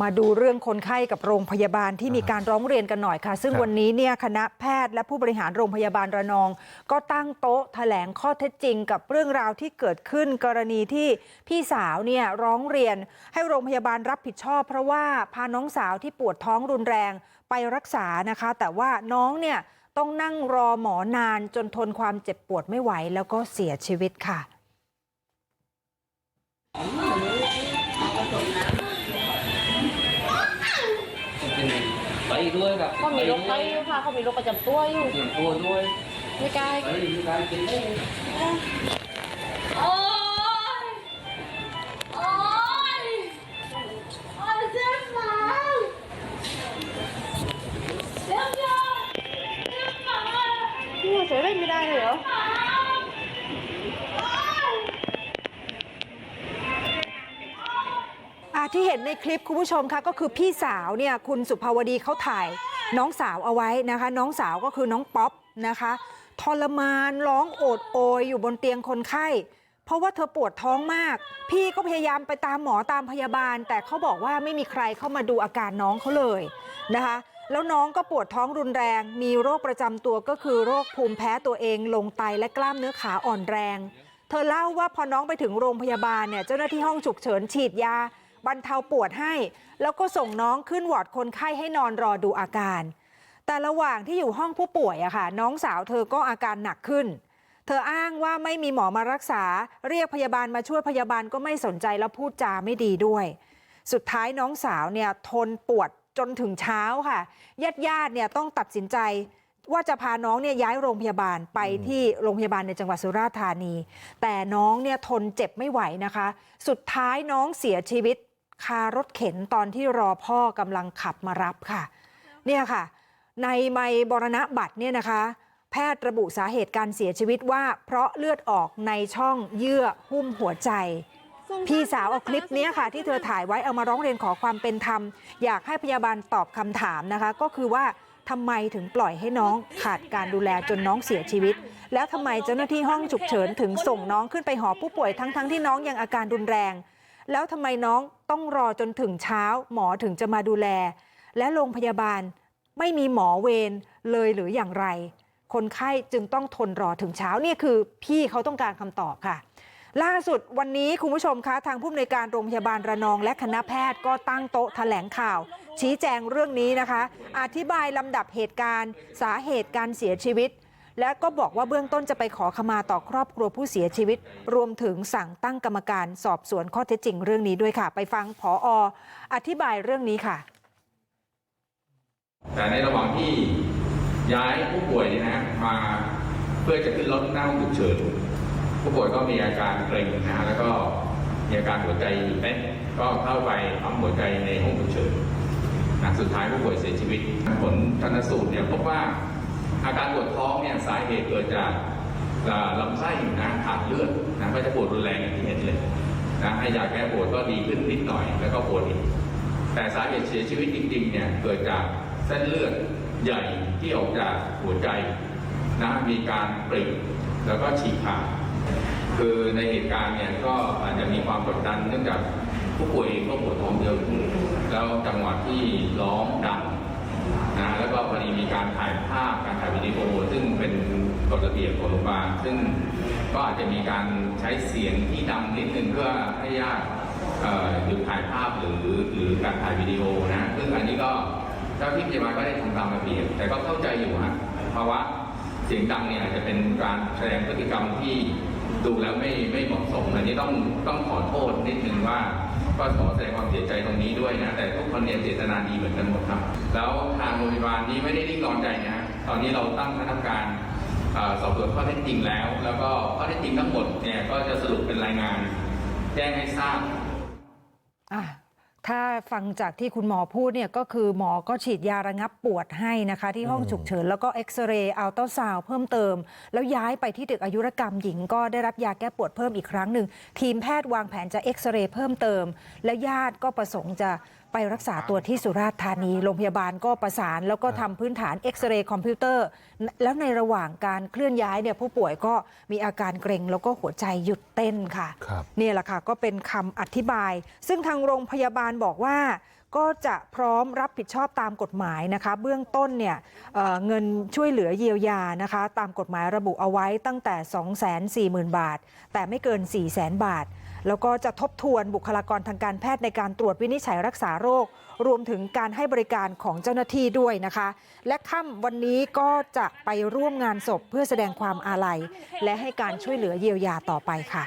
มาดูเรื่องคนไข้กับโรงพยาบาลที่มีการร้องเรียนกันหน่อยค่ะ ซึ่งครับวันนี้เนี่ยคณะแพทย์และผู้บริหารโรงพยาบาลระนอง ก็ตั้งโต๊ะแถลงข้อเท็จจริง กับเรื่องราวที่เกิดขึ้นกรณีที่พี่สาวเนี่ยร้องเรียนให้โรงพยาบาลรับผิดชอบ เพราะว่าพาน้องสาวที่ปวดท้องรุนแรงไปรักษานะคะ แต่ว่าน้องเนี่ยต้องนั่งรอหมอนานจนทนความเจ็บปวดไม่ไหว แล้วก็เสียชีวิตค่ะ ไปด้วยครับเขามีโรคไตอยู่ค่ะเขามีโรคประจำตัวอยู่เตรียมตัวด้วยไม่กล้าเฮ้ยมีการกินได้โอ๊ยโอ๊ยโอ๊ยเจ็บหลังเจ็บยอดเจ็บหลังนี่เฉยเล่นไม่ได้เลยเหรอ ที่เห็นในคลิปคุณผู้ชมคะก็คือพี่สาวเนี่ยคุณสุภาวดีเขาถ่ายน้องสาวเอาไว้นะคะ น้องสาวก็คือน้องป๊อปนะคะทรมานร้องโอดโอยอยู่บนเตียงคนไข้ เพราะว่าเธอปวดท้องมาก พี่ก็พยายามไปตามหมอตามพยาบาล แต่เขาบอกว่าไม่มีใครเข้ามาดูอาการน้องเขาเลยนะคะแล้วน้องก็ปวดท้องรุนแรง มีโรคประจำตัวก็คือโรคภูมิแพ้ตัวเองลงไตและกล้ามเนื้อขาอ่อนแรง เธอเล่าว่าพอน้องไปถึงโรงพยาบาลเนี่ยเจ้าหน้าที่ห้องฉุกเฉินฉีดยา บรรเทาปวดให้ แล้วก็ส่งน้องขึ้นวอร์ดคนไข้ให้นอนรอดูอาการ แต่ระหว่างที่อยู่ห้องผู้ป่วยอะค่ะ น้องสาวเธอก็อาการหนักขึ้น เธออ้างว่าไม่มีหมอมารักษา เรียกพยาบาลมาช่วยพยาบาลก็ไม่สนใจแล้วพูดจาไม่ดีด้วย สุดท้ายน้องสาวเนี่ยทนปวดจนถึงเช้าค่ะญาติญาติๆเนี่ยต้องตัดสินใจว่าจะพาน้องเนี่ยย้ายโรงพยาบาลไปที่โรงพยาบาลในจังหวัดสุราษฎร์ธานี แต่น้องเนี่ยทนเจ็บไม่ไหวนะคะ สุดท้ายน้องเสียชีวิต คารถเข็นตอนที่รอพ่อกำลังขับมารับค่ะเนี่ยค่ะ ในใบบรณบัตรเนี่ยนะคะ แพทย์ระบุสาเหตุการเสียชีวิตว่า เพราะเลือดออกในช่องเยื่อหุ้มหัวใจ พี่สาวเอาคลิปเนี้ยค่ะ ที่เธอถ่ายไว้เอามาร้องเรียนขอความเป็นธรรม อยากให้พยาบาลตอบคำถามนะคะ ก็คือว่าทำไมถึงปล่อยให้น้องขาดการดูแลจนน้องเสียชีวิต แล้วทำไมเจ้าหน้าที่ห้องฉุกเฉินถึงส่งน้องขึ้นไปหอผู้ป่วยทั้งๆที่น้องยังอาการรุนแรง แล้วทำไมน้องต้องรอจนถึงเช้าหมอถึงจะมาดูแล และโรงพยาบาลไม่มีหมอเวรเลยหรืออย่างไร คนไข้จึงต้องทนรอถึงเช้านี่คือพี่เขาต้องการคำตอบค่ะ ล่าสุดวันนี้คุณผู้ชมคะทางผู้อำนวยการโรงพยาบาลระนอง และคณะแพทย์ก็ตั้งโต๊ะแถลงข่าว ชี้แจงเรื่องนี้นะคะ อธิบายลำดับเหตุการณ์ สาเหตุการเสียชีวิต และก็บอกว่าเบื้องต้นจะไปขอขมาต่อครอบครัวผู้เสียชีวิต รวมถึงสั่งตั้งกรรมการสอบสวนข้อเท็จจริงเรื่องนี้ด้วยค่ะ ไปฟังผอออธิบายเรื่องนี้ค่ะ แต่ในระหว่างที่ย้ายผู้ป่วยเนี่ยนะฮะมาเพื่อจะขึ้นรถหน้าห้องฉุกเฉินผู้ป่วยก็มีอาการเกร็งนะฮะแล้วก็มีอาการหัวใจหยุดเต้นก็เข้าไปปั๊มหัวใจในห้องฉุกเฉินนะสุดท้ายผู้ป่วยเสียชีวิตผลชันสูตรเนี่ยพบว่า อาการปวดท้องเนี่ยสาเหตุเกิดจากลำไส้นะขาดเลือดนะก็จะปวดรุนแรงอย่างที่เห็นเลยนะให้ยาแก้ปวดก็ดีขึ้นนิดหน่อยแล้วก็ปวดอีกแต่สาเหตุเสียชีวิตจริงๆเนี่ยเกิดจากเส้นเลือดใหญ่ที่ออกจากหัวใจนะมีการปริแล้วก็ฉีกขาดคือในเหตุการณ์เนี่ยก็อาจจะมีความกดดันเนื่องจากผู้ป่วยก็ปวดท้องเยอะแล้วจังหวะที่ร้องดัง นะแล้วก็พอดีมีการถ่ายภาพการถ่ายวิดีโอซึ่งเป็นกฎระเบียบของโรงพยาบาลซึ่งก็อาจจะมีการใช้เสียงที่ดังนิดนึงเพื่อให้ญาติเอ่อหยุดถ่ายภาพหรือหรือการถ่ายวิดีโอนะซึ่งอันนี้ก็เจ้าที่พยาบาลก็ได้ทำตามระเบียบ แต่ก็เข้าใจอยู่ฮะภาวะเสียงดังเนี่ยอาจจะเป็นการแสดงพฤติกรรมที่ดูแล้วไม่ไม่เหมาะสมอันนี้ต้องต้องขอโทษนิดนึงว่า ก็ขอแสดงความเสียใจตรงนี้ด้วยนะ แต่ทุกคนเนี่ยเจตนาดีเหมือนกันหมดครับ แล้วทางโรงพยาบาลนี้ไม่ได้นิ่งนอนใจนะตอนนี้เราตั้งคณะกรรมการอสอบสวนข้อเท็จจริงแล้ว แล้วก็ข้อเท็จจริงทั้งหมดเนี่ยก็จะสรุปเป็นรายงาน แจ้งให้ทราบอะ ถ้าฟังจากที่คุณหมอพูดเนี่ยก็คือหมอก็ฉีดยาระงับปวดให้นะคะ ที่ห้องฉุกเฉิน แล้วก็เอ็กซเรย์อัลตราซาวด์เพิ่มเติม แล้วย้ายไปที่ตึกอายุรกรรมหญิง ก็ได้รับยาแก้ปวดเพิ่มอีกครั้งหนึ่ง ทีมแพทย์วางแผนจะเอ็กซเรย์เพิ่มเติม แล้วญาติก็ประสงค์จะ ไปรักษาตัวที่สุราษฎร์ธานีโรงพยาบาลก็ประสานแล้วก็ทำพื้นฐานเอ็กซเรย์คอมพิวเตอร์ แล้วในระหว่างการเคลื่อนย้ายเนี่ยผู้ป่วยก็มีอาการเกร็ง แล้วก็หัวใจหยุดเต้นค่ะครับเนี่ยแหละค่ะก็เป็นคำอธิบาย ซึ่งทางโรงพยาบาลบอกว่า ก็จะพร้อมรับผิดชอบตามกฎหมายนะคะเบื้องต้นเนี่ยเเงินช่วยเหลือเยียวยานะคะตามกฎหมายระบุเอาไว้ตั้งแต่ 240,000 บาท แต่ไม่เกิน 400,000 บาท แล้วก็จะทบทวนบุคลากรทางการแพทย์ในการตรวจวินิจฉัยรักษาโรค รวมถึงการให้บริการของเจ้าหน้าที่ด้วยนะคะ และค่ำวันนี้ก็จะไปร่วมงานศพเพื่อแสดงความอาลัย และให้การช่วยเหลือเยียวยาต่อไปค่ะ